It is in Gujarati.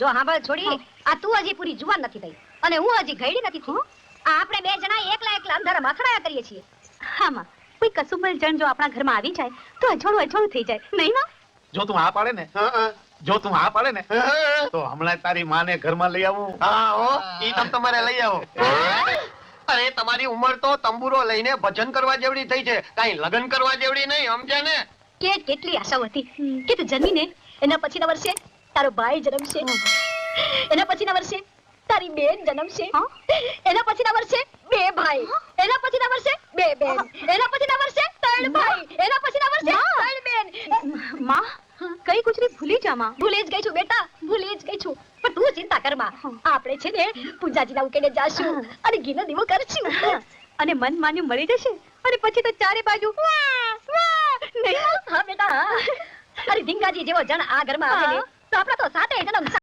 જો હાંભળ છોડી આ તું હજી પૂરી જુવાન નથી થઈ અને હું હજી ઘડી નથી થઈ. આ આપણે બે જણા એકલા એકલા અંધારા માથડાયા કરીએ છીએ. હામાં કોઈ કસુંબલ જણ જો આપણા ઘરમાં આવી જાય તો અજોડું અજોડું થઈ જાય નહીં માં? જો તું આ પાડે ને. જો તું આ પાડે ને તો હમણાં તારી માને ઘરમાં લઈ આવું. હા હો. ઈ તમ તમારે લઈ આવો. અરે તમારી ઉંમર તો તંબુરો લઈને ભજન કરવા જેવડી થઈ છે. કાઈ લગ્ન કરવા જેવડી નહીં સમજે ને? કે કેટલી આશાઓ હતી. કે તું જન્મીને એના પછીના વર્ષે તારો ભાઈ જન્મશે. એના પછીના વર્ષે તારી બેન જન્મશે? એના પછીના વર્ષે બે ભાઈ. એના પછીના વર્ષે બે બેન. એના પછીના વર્ષે ત્રણ ભાઈ. એના પછીના વર્ષે ત્રણ બેન. માં? કઈ કુછરી ભૂલી જા માં. ભૂલી જ ગઈ છું બેટા. ભૂલી જ ગઈ છું. પણ તું ચિંતા કરમાં. આપણે છે ને પૂજાજીના ઉકેલે જાશું અને ઘીનો દીવો કરશું. અને મન માન્યું મળી જશે? અને પછી તો ચારે બાજુ વાહ, વાહ, નહીં. હા બેટા. અરે ધીંગાજી જેવો જણ આ ઘરમાં આવે ને તો